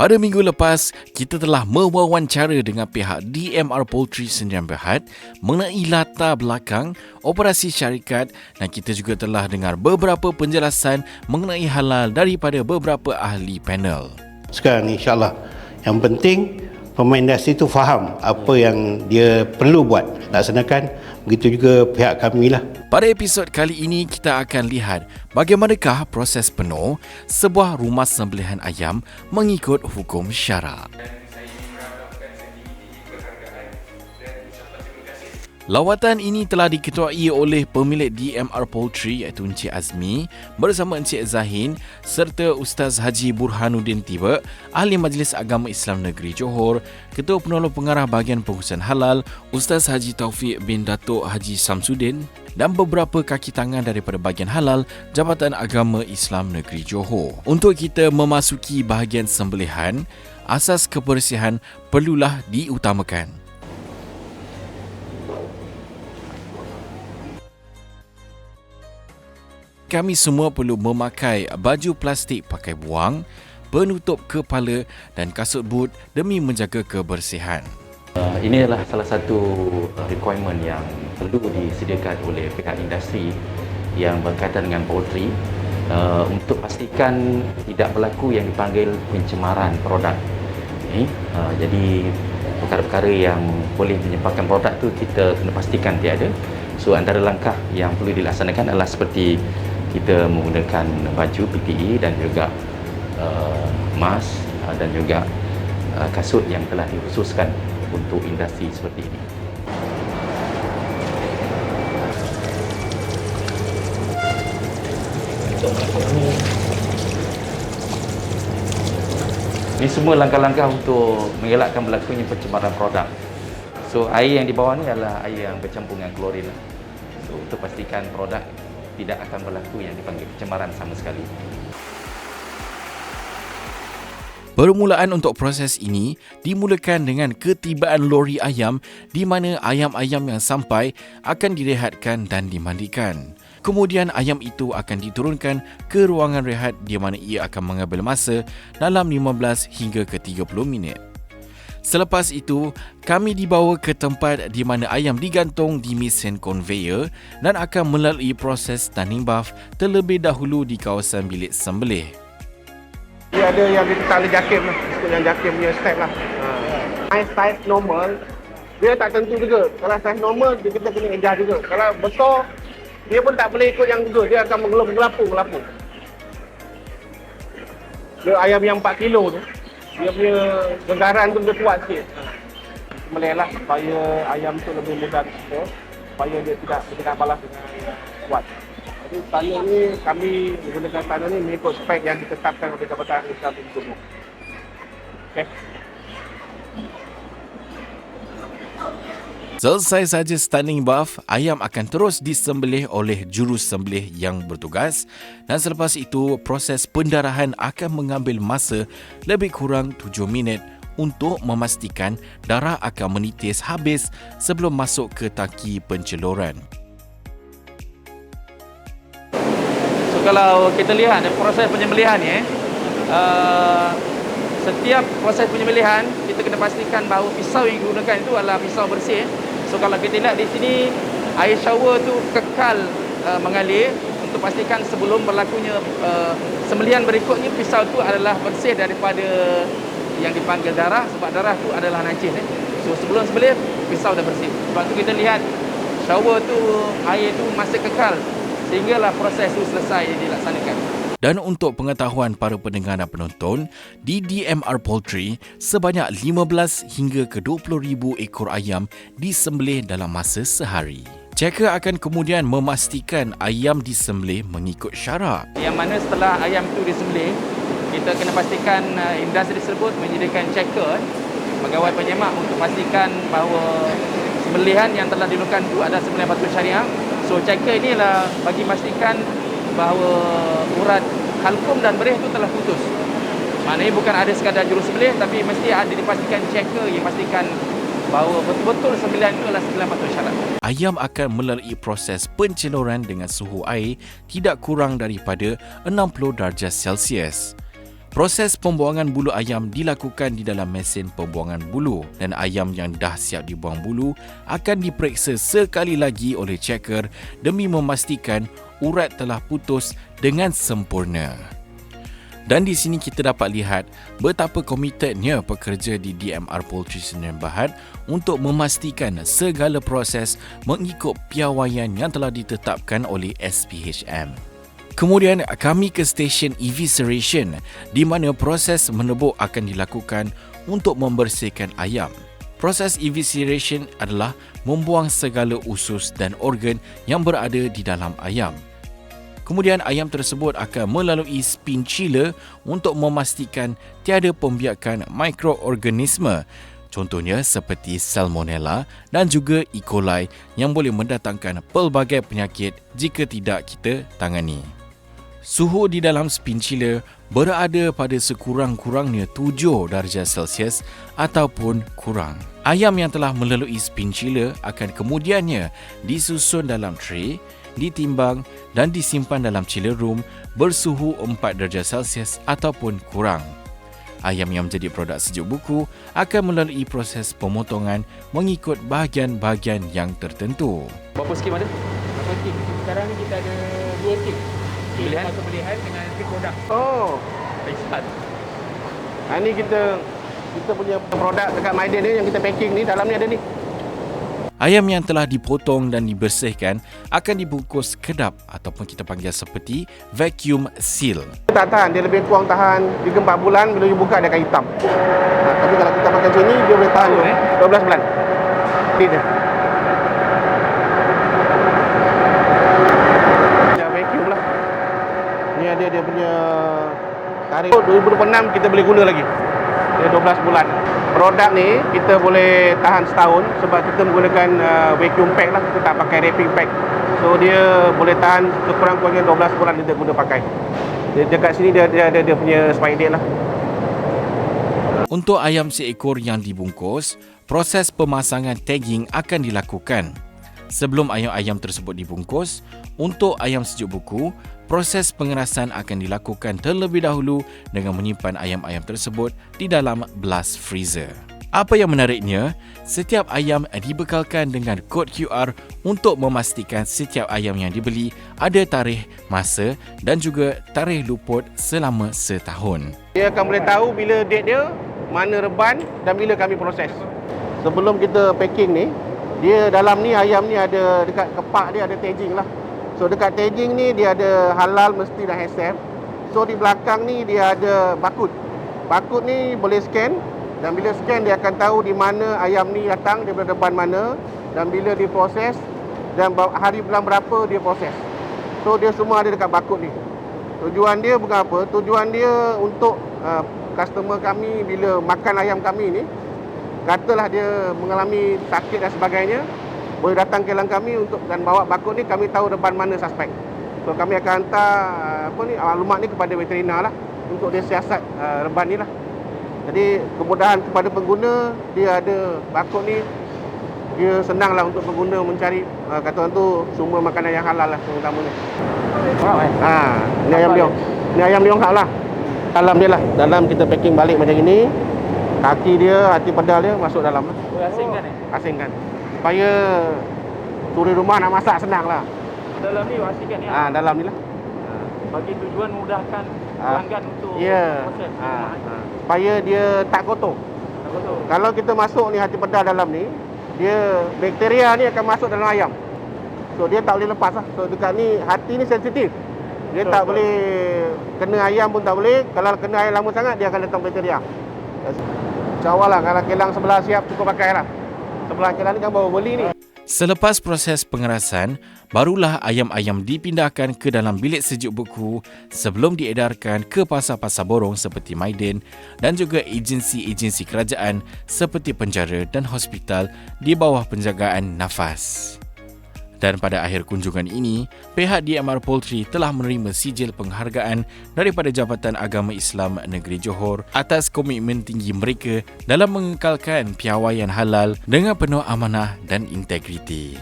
Pada minggu lepas, kita telah mewawancara dengan pihak DMR Poultry Sendirian Berhad mengenai latar belakang operasi syarikat dan kita juga telah dengar beberapa penjelasan mengenai halal daripada beberapa ahli panel. Sekarang insyaAllah yang penting pemain industri itu faham apa yang dia perlu buat laksanakan begitu juga pihak kami lah Pada episod kali ini kita akan lihat bagaimanakah proses penuh sebuah rumah sembelihan ayam mengikut hukum syarak. Lawatan ini telah diketuai oleh pemilik DMR Poultry iaitu Encik Azmi bersama Encik Zahin serta Ustaz Haji Burhanuddin Tiba, Ahli Majlis Agama Islam Negeri Johor, Ketua Penolong Pengarah Bahagian Pengurusan Halal, Ustaz Haji Taufik bin Datuk Haji Samsudin dan beberapa kaki tangan daripada bahagian halal Jabatan Agama Islam Negeri Johor. Untuk kita memasuki bahagian sembelihan, asas kebersihan perlulah diutamakan. Kami semua perlu memakai baju plastik pakai buang, penutup kepala dan kasut boot demi menjaga kebersihan. Uh, ini adalah salah satu uh, requirement yang perlu disediakan oleh pihak industri yang berkaitan dengan poultry uh, untuk pastikan tidak berlaku yang dipanggil pencemaran produk. Uh, jadi perkara-perkara yang boleh menyebabkan produk tu kita kena pastikan tiada. So antara langkah yang perlu dilaksanakan adalah seperti kita menggunakan baju PPE dan juga uh, mask uh, dan juga uh, kasut yang telah dikhususkan untuk industri seperti ini. Ini semua langkah-langkah untuk mengelakkan berlakunya pencemaran produk. So air yang di bawah ni adalah air yang bercampur dengan klorin. So untuk pastikan produk tidak akan berlaku yang dipanggil pencemaran sama sekali. Permulaan untuk proses ini dimulakan dengan ketibaan lori ayam di mana ayam-ayam yang sampai akan direhatkan dan dimandikan. Kemudian ayam itu akan diturunkan ke ruangan rehat di mana ia akan mengambil masa dalam 15 hingga ke 30 minit. Selepas itu, kami dibawa ke tempat di mana ayam digantung di mesin conveyor dan akan melalui proses tanning buff terlebih dahulu di kawasan bilik sembelih. Dia ada yang kita boleh jakim lah. Ikut yang jakim punya step lah. Ha. Size normal, dia tak tentu juga. Kalau size normal, dia kita kena adjust juga. Kalau besar, dia pun tak boleh ikut yang juga. Dia akan mengelum gelapung gelapung. Dia ayam yang 4 kilo tu, dia punya genggaran tu lebih kuat sikit. Meleh lah supaya ayam tu lebih mudah kita, supaya dia tidak tidak balas dengan kuat. Jadi tanah ni kami menggunakan tanah ni mengikut spek yang ditetapkan oleh Jabatan Islam di Tubuh. Selesai saja stunning buff, ayam akan terus disembelih oleh jurus sembelih yang bertugas dan selepas itu proses pendarahan akan mengambil masa lebih kurang 7 minit untuk memastikan darah akan menitis habis sebelum masuk ke taki penceluran. So kalau kita lihat proses penyembelihan ni, uh, setiap proses penyembelihan kita kena pastikan bahawa pisau yang digunakan itu adalah pisau bersih So kalau kita lihat di sini air shower tu kekal uh, mengalir untuk pastikan sebelum berlakunya uh, sembelihan berikutnya pisau tu adalah bersih daripada yang dipanggil darah sebab darah tu adalah najis eh. So sebelum sembelih pisau dah bersih. Sebab tu kita lihat shower tu air tu masih kekal sehinggalah proses tu selesai dilaksanakan. Dan untuk pengetahuan para pendengar dan penonton, di DMR Poultry, sebanyak 15 hingga ke 20 ribu ekor ayam disembelih dalam masa sehari. Checker akan kemudian memastikan ayam disembelih mengikut syarak. Yang mana setelah ayam itu disembelih, kita kena pastikan uh, industri tersebut menyediakan checker, pegawai penyemak untuk pastikan bahawa sembelihan yang telah dilakukan itu adalah sembelihan patut syariah. So checker ini adalah bagi pastikan bahawa urat kalkum dan berih itu telah putus. Maknanya bukan ada sekadar jurus sembelih tapi mesti ada dipastikan checker yang pastikan bahawa betul-betul sembelihan itu adalah sembelihan patut syarat. Ayam akan melalui proses penceluran dengan suhu air tidak kurang daripada 60 darjah Celsius. Proses pembuangan bulu ayam dilakukan di dalam mesin pembuangan bulu dan ayam yang dah siap dibuang bulu akan diperiksa sekali lagi oleh checker demi memastikan urat telah putus dengan sempurna. Dan di sini kita dapat lihat betapa komitednya pekerja di DMR Poultry Sdn Bhd untuk memastikan segala proses mengikut piawaian yang telah ditetapkan oleh SPHM. Kemudian kami ke stesen evisceration di mana proses menebuk akan dilakukan untuk membersihkan ayam. Proses evisceration adalah membuang segala usus dan organ yang berada di dalam ayam. Kemudian ayam tersebut akan melalui spin chiller untuk memastikan tiada pembiakan mikroorganisme contohnya seperti salmonella dan juga E. coli yang boleh mendatangkan pelbagai penyakit jika tidak kita tangani. Suhu di dalam spin chiller berada pada sekurang-kurangnya 7 darjah Celsius ataupun kurang. Ayam yang telah melalui spin chiller akan kemudiannya disusun dalam tray, ditimbang dan disimpan dalam chiller room bersuhu 4 darjah Celsius ataupun kurang. Ayam yang menjadi produk sejuk buku akan melalui proses pemotongan mengikut bahagian-bahagian yang tertentu. Berapa skim ada? Apa tim? Sekarang ni kita ada dua tim. Tim Pemilihan? pasal pemilihan dengan tim produk. Oh, Perisat. ha, ni kita kita punya produk dekat Maiden ni yang kita packing ni dalam ni ada ni. Ayam yang telah dipotong dan dibersihkan akan dibungkus kedap ataupun kita panggil seperti vacuum seal. Dia tak tahan, dia lebih kurang tahan 3-4 bulan bila you buka dia akan hitam. Ha, tapi kalau kita pakai sini dia boleh tahan Eh? 12 bulan. Ni dia. Dia vacuum lah. Ni ada dia punya tarikh 2026 kita boleh guna lagi. Dia 12 bulan. Produk ni kita boleh tahan setahun sebab kita menggunakan uh, vacuum pack lah. Kita tak pakai wrapping pack. So dia boleh tahan sekurang-kurangnya 12 bulan kita guna pakai. Dia, dekat sini dia, dia ada dia punya expiry date lah. Untuk ayam seekor yang dibungkus, proses pemasangan tagging akan dilakukan. Sebelum ayam-ayam tersebut dibungkus, untuk ayam sejuk buku, proses pengerasan akan dilakukan terlebih dahulu dengan menyimpan ayam-ayam tersebut di dalam blast freezer. Apa yang menariknya, setiap ayam dibekalkan dengan kod QR untuk memastikan setiap ayam yang dibeli ada tarikh masa dan juga tarikh luput selama setahun. Dia akan boleh tahu bila date dia, mana reban dan bila kami proses. Sebelum kita packing ni, dia dalam ni ayam ni ada dekat kepak dia ada tagging lah. So dekat tagging ni dia ada halal mesti dah HSF. So di belakang ni dia ada barcode. Barcode ni boleh scan dan bila scan dia akan tahu di mana ayam ni datang daripada reban mana dan bila diproses dan hari bulan berapa dia proses. So dia semua ada dekat barcode ni. Tujuan dia bukan apa, tujuan dia untuk uh, customer kami bila makan ayam kami ni katalah dia mengalami sakit dan sebagainya boleh datang ke kilang kami untuk dan bawa barcode ni kami tahu reban mana suspek. So kami akan hantar uh, apa ni maklumat ni kepada veterina lah untuk dia siasat uh, reban ni lah. Jadi kemudahan kepada pengguna dia ada barcode ni dia senang lah untuk pengguna mencari uh, kata orang tu sumber makanan yang halal lah terutamanya. Wow, eh. Ha, ni ayam liong. Ni ayam liong hak lah. Dalam dia lah. Dalam kita packing balik macam ini. Kaki dia, hati pedal dia masuk dalam lah. Oh, asingkan eh? Asingkan. Supaya turi rumah nak masak senang lah. Dalam ni asingkan ya. Ha, dalam ni lah. Bagi tujuan mudahkan Ah. pelanggan untuk Ya. proses. Ha, Ha. ha. Supaya dia tak kotor. Tak betul. Kalau kita masuk ni hati pedal dalam ni, dia bakteria ni akan masuk dalam ayam. So dia tak boleh lepas lah. So dekat ni hati ni sensitif. Dia Betul, tak betul. boleh kena ayam pun tak boleh. Kalau kena ayam lama sangat dia akan datang bakteria. InsyaAllah lah kalau kilang sebelah siap cukup pakai lah. Sebelah kilang ni kan baru beli ni. Selepas proses pengerasan, barulah ayam-ayam dipindahkan ke dalam bilik sejuk beku sebelum diedarkan ke pasar-pasar borong seperti Maiden dan juga agensi-agensi kerajaan seperti penjara dan hospital di bawah penjagaan nafas. Dan pada akhir kunjungan ini, pihak DMR Poultry telah menerima sijil penghargaan daripada Jabatan Agama Islam Negeri Johor atas komitmen tinggi mereka dalam mengekalkan piawaian halal dengan penuh amanah dan integriti.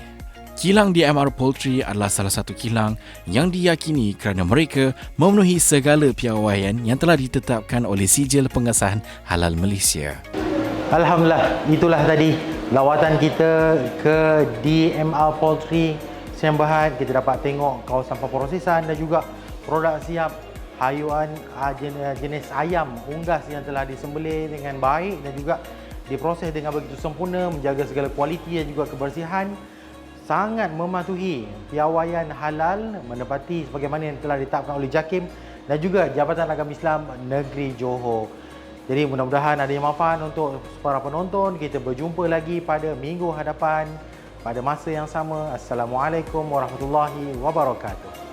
Kilang DMR Poultry adalah salah satu kilang yang diyakini kerana mereka memenuhi segala piawaian yang telah ditetapkan oleh Sijil Pengesahan Halal Malaysia. Alhamdulillah, itulah tadi lawatan kita ke DMR Poultry Berhad. Kita dapat tengok kawasan pemprosesan dan juga produk siap hayuan ah, jenis, jenis ayam unggas yang telah disembelih dengan baik dan juga diproses dengan begitu sempurna, menjaga segala kualiti dan juga kebersihan sangat mematuhi piawaian halal menepati sebagaimana yang telah ditetapkan oleh JAKIM dan juga Jabatan Agama Islam Negeri Johor. Jadi mudah-mudahan ada yang manfaat untuk para penonton. Kita berjumpa lagi pada minggu hadapan pada masa yang sama. Assalamualaikum warahmatullahi wabarakatuh.